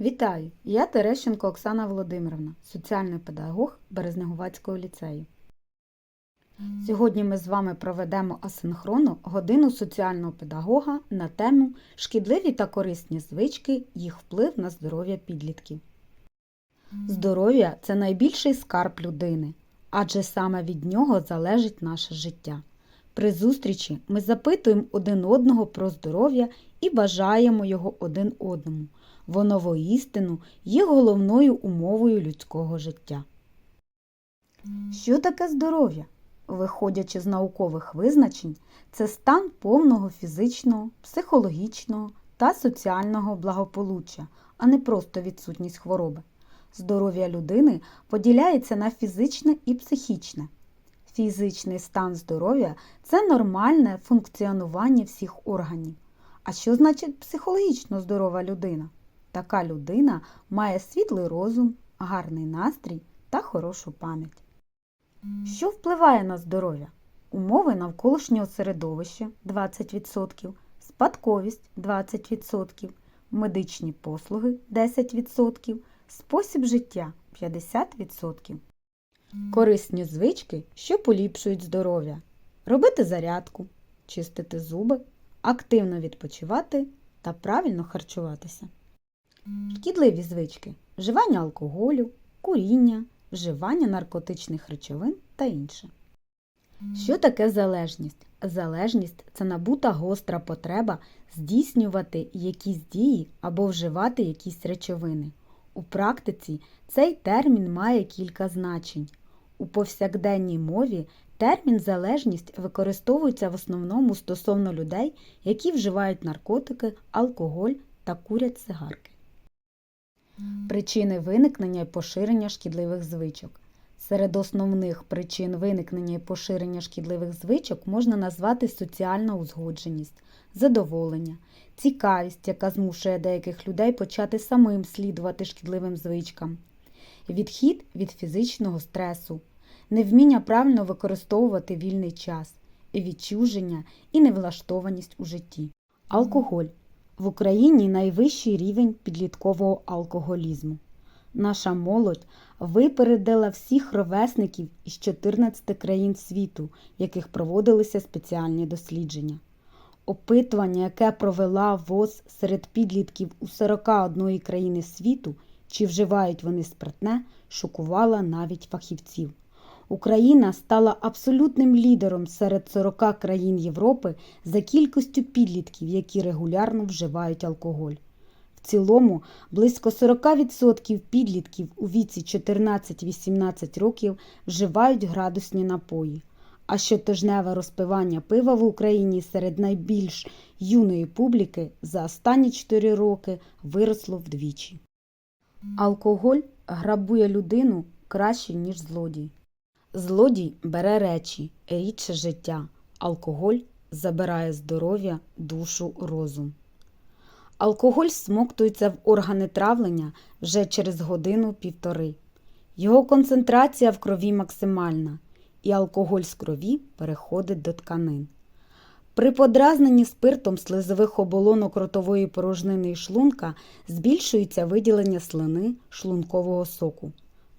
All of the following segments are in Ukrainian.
Вітаю! Я Терещенко Оксана Володимирівна, соціальний педагог Березнегувацького ліцею. Сьогодні ми з вами проведемо асинхронно годину соціального педагога на тему Шкідливі та корисні звички, їх вплив на здоров'я підлітків. Здоров'я це найбільший скарб людини, адже саме від нього залежить наше життя. При зустрічі ми запитуємо один одного про здоров'я і бажаємо його один одному. Воно воістину є головною умовою людського життя. Що таке здоров'я? Виходячи з наукових визначень, це стан повного фізичного, психологічного та соціального благополуччя, а не просто відсутність хвороби. Здоров'я людини поділяється на фізичне і психічне. Фізичний стан здоров'я це нормальне функціонування всіх органів. А що значить психологічно здорова людина? Така людина має світлий розум, гарний настрій та хорошу пам'ять. Що впливає на здоров'я? Умови навколишнього середовища 20%, спадковість 20%, медичні послуги 10%, спосіб життя 50%. Корисні звички, що поліпшують здоров'я. Робити зарядку, чистити зуби, активно відпочивати та правильно харчуватися. Шкідливі звички вживання алкоголю, куріння, вживання наркотичних речовин та інше. Що таке залежність? Залежність це набута гостра потреба здійснювати якісь дії або вживати якісь речовини. У практиці цей термін має кілька значень. У повсякденній мові термін залежність використовується в основному стосовно людей, які вживають наркотики, алкоголь та курять цигарки. Причини виникнення і поширення шкідливих звичок. Серед основних причин виникнення і поширення шкідливих звичок можна назвати соціальна узгодженість, задоволення, цікавість, яка змушує деяких людей почати самим слідувати шкідливим звичкам, відхід від фізичного стресу, невміння правильно використовувати вільний час, відчуження і невлаштованість у житті. Алкоголь в Україні найвищий рівень підліткового алкоголізму. Наша молодь випередила всіх ровесників із 14 країн світу, в яких проводилися спеціальні дослідження. Опитування, яке провела ВОЗ серед підлітків у 41 країни світу, чи вживають вони спиртне, шокувала навіть фахівців. Україна стала абсолютним лідером серед 40 країн Європи за кількістю підлітків, які регулярно вживають алкоголь. В цілому, близько 40% підлітків у віці 14-18 років вживають градусні напої, а щотижневе розпивання пива в Україні серед найбільш юної публіки за останні 4 роки виросло вдвічі. Алкоголь грабує людину краще, ніж злодій. Злодій бере речі, рідше життя. Алкоголь забирає здоров'я, душу, розум. Алкоголь смоктується в органи травлення вже через годину-півтори. Його концентрація в крові максимальна, і алкоголь з крові переходить до тканин. При подразненні спиртом слизових оболонок ротової порожнини і шлунка збільшується виділення слини шлункового соку.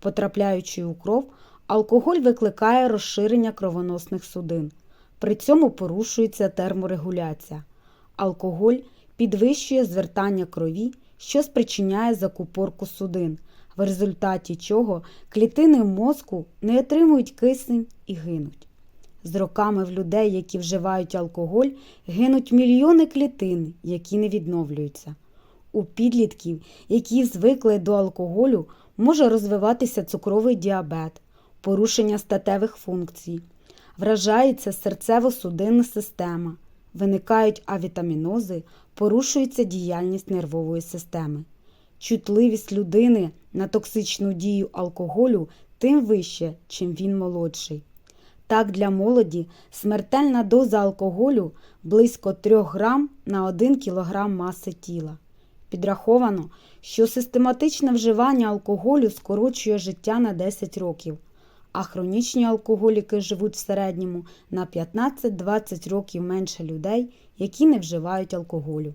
Потрапляючи у кров, алкоголь викликає розширення кровоносних судин. При цьому порушується терморегуляція. Алкоголь підвищує звертання крові, що спричиняє закупорку судин, в результаті чого клітини мозку не отримують кисень і гинуть. З роками в людей, які вживають алкоголь, гинуть мільйони клітин, які не відновлюються. У підлітків, які звикли до алкоголю, може розвиватися цукровий діабет, порушення статевих функцій, вражається серцево-судинна система, виникають авітамінози, порушується діяльність нервової системи. Чутливість людини на токсичну дію алкоголю тим вище, чим він молодший. Так, для молоді смертельна доза алкоголю близько 3 грам на 1 кг маси тіла. Підраховано, що систематичне вживання алкоголю скорочує життя на 10 років, а хронічні алкоголіки живуть в середньому на 15-20 років менше людей, які не вживають алкоголю.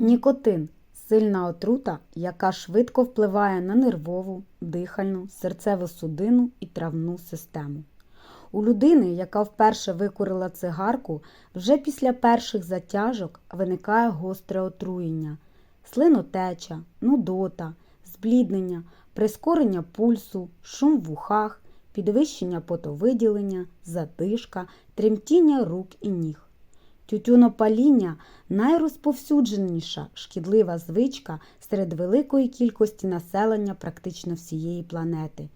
Нікотин сильна отрута, яка швидко впливає на нервову, дихальну, серцево-судинну і травну систему. У людини, яка вперше викурила цигарку, вже після перших затяжок виникає гостре отруєння, слинотеча, нудота, збліднення, прискорення пульсу, шум в ухах, підвищення потовиділення, задишка, тремтіння рук і ніг. Тютюнопаління найрозповсюдженіша шкідлива звичка серед великої кількості населення практично всієї планети.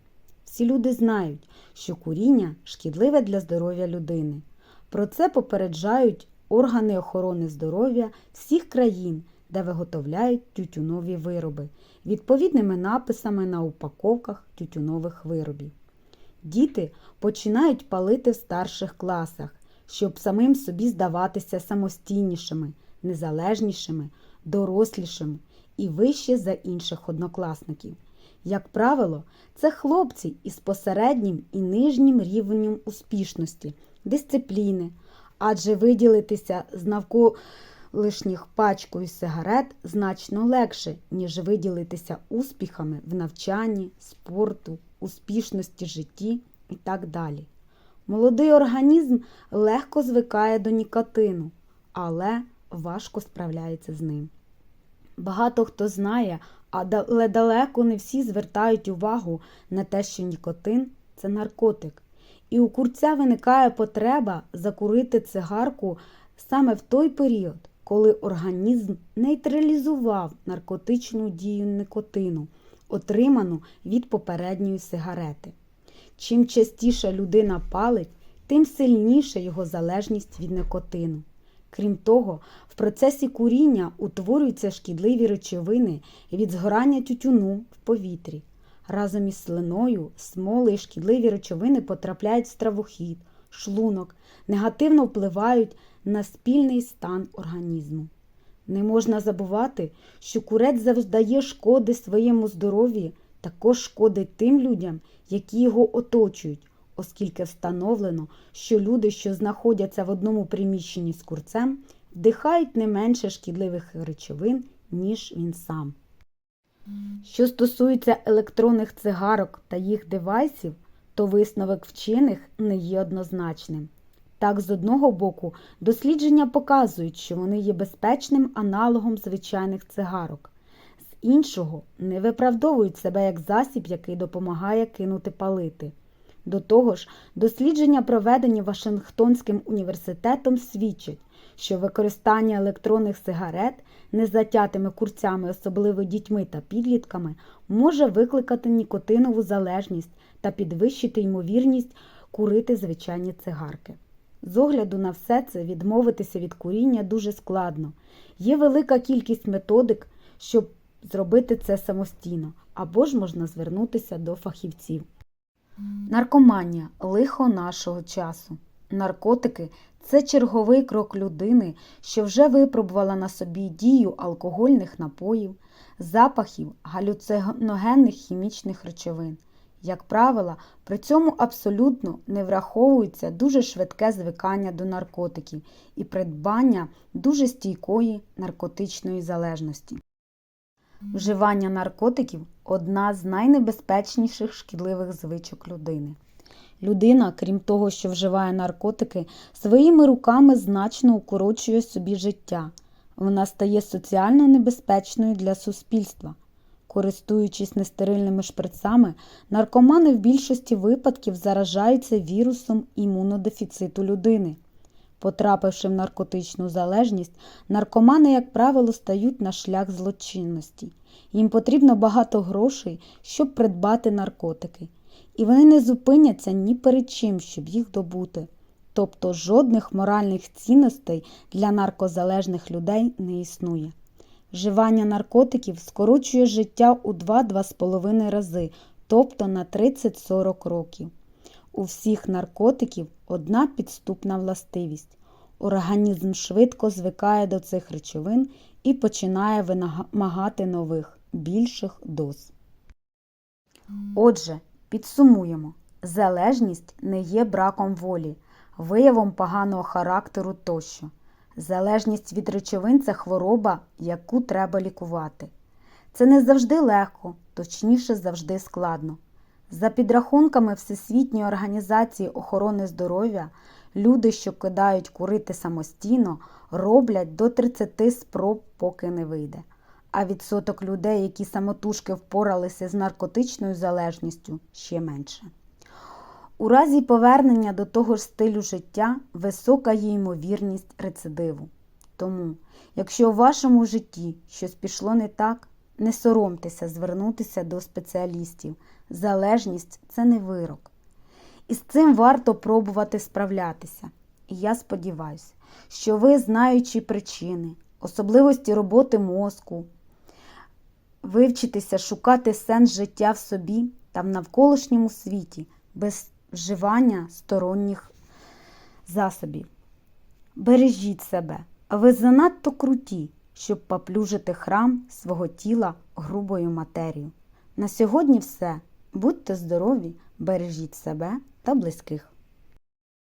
Всі люди знають, що куріння шкідливе для здоров'я людини. Про це попереджають органи охорони здоров'я всіх країн, де виготовляють тютюнові вироби, відповідними написами на упаковках тютюнових виробів. Діти починають палити в старших класах, щоб самим собі здаватися самостійнішими, незалежнішими, дорослішими і вище за інших однокласників. Як правило, це хлопці із посереднім і нижнім рівнем успішності, дисципліни, адже виділитися з навколишніх пачкою сигарет значно легше, ніж виділитися успіхами в навчанні, спорту, успішності житті і так далі. Молодий організм легко звикає до нікотину, але важко справляється з ним. Багато хто знає, але далеко не всі звертають увагу на те, що нікотин це наркотик. І у курця виникає потреба закурити цигарку саме в той період, коли організм нейтралізував наркотичну дію никотину, отриману від попередньої сигарети. Чим частіше людина палить, тим сильніша його залежність від никотину. Крім того, в процесі куріння утворюються шкідливі речовини від згорання тютюну в повітрі. Разом із слиною, смоли і шкідливі речовини потрапляють в стравохід, шлунок, негативно впливають на спільний стан організму. Не можна забувати, що курець завдає шкоди своєму здоров'ю, також шкодить тим людям, які його оточують, оскільки встановлено, що люди, що знаходяться в одному приміщенні з курцем, вдихають не менше шкідливих речовин, ніж він сам. Що стосується електронних цигарок та їх девайсів, то висновок вчених не є однозначним. Так, з одного боку, дослідження показують, що вони є безпечним аналогом звичайних цигарок, з іншого не виправдовують себе як засіб, який допомагає кинути палити. До того ж, дослідження, проведені Вашингтонським університетом, свідчать, що використання електронних сигарет незатятими курцями, особливо дітьми та підлітками, може викликати нікотинову залежність та підвищити ймовірність курити звичайні цигарки. З огляду на все це відмовитися від куріння дуже складно. Є велика кількість методик, щоб зробити це самостійно, або ж можна звернутися до фахівців. Наркоманія лихо нашого часу. Наркотики це черговий крок людини, що вже випробувала на собі дію алкогольних напоїв, запахів галюциногенних хімічних речовин. Як правило, при цьому абсолютно не враховується дуже швидке звикання до наркотиків і придбання дуже стійкої наркотичної залежності. Вживання наркотиків одна з найнебезпечніших шкідливих звичок людини. Людина, крім того, що вживає наркотики, своїми руками значно укорочує собі життя. Вона стає соціально небезпечною для суспільства. Користуючись нестерильними шприцами, наркомани в більшості випадків заражаються вірусом імунодефіциту людини. Потрапивши в наркотичну залежність, наркомани, як правило, стають на шлях злочинності. Їм потрібно багато грошей, щоб придбати наркотики, і вони не зупиняться ні перед чим, щоб їх добути. Тобто жодних моральних цінностей для наркозалежних людей не існує. Вживання наркотиків скорочує життя у 2-2,5 рази, тобто на 30-40 років. У всіх наркотиків одна підступна властивість. Організм швидко звикає до цих речовин і починає вимагати нових, більших доз. Отже, підсумуємо, залежність не є браком волі, виявом поганого характеру тощо. Залежність від речовин це хвороба, яку треба лікувати. Це не завжди легко, точніше завжди складно. За підрахунками Всесвітньої організації охорони здоров'я, люди, що кидають курити самостійно, роблять до 30 спроб, поки не вийде. А відсоток людей, які самотужки впоралися з наркотичною залежністю, ще менше. У разі повернення до того ж стилю життя висока є ймовірність рецидиву. Тому, якщо у вашому житті щось пішло не так, не соромтеся звернутися до спеціалістів. Залежність це не вирок. І з цим варто пробувати справлятися. І я сподіваюся, що ви, знаючи причини, особливості роботи мозку, вивчитеся шукати сенс життя в собі та в навколишньому світі без вживання сторонніх засобів. Бережіть себе, ви занадто круті, щоб поплюжити храм свого тіла грубою матерією. На сьогодні все. Будьте здорові, бережіть себе та близьких.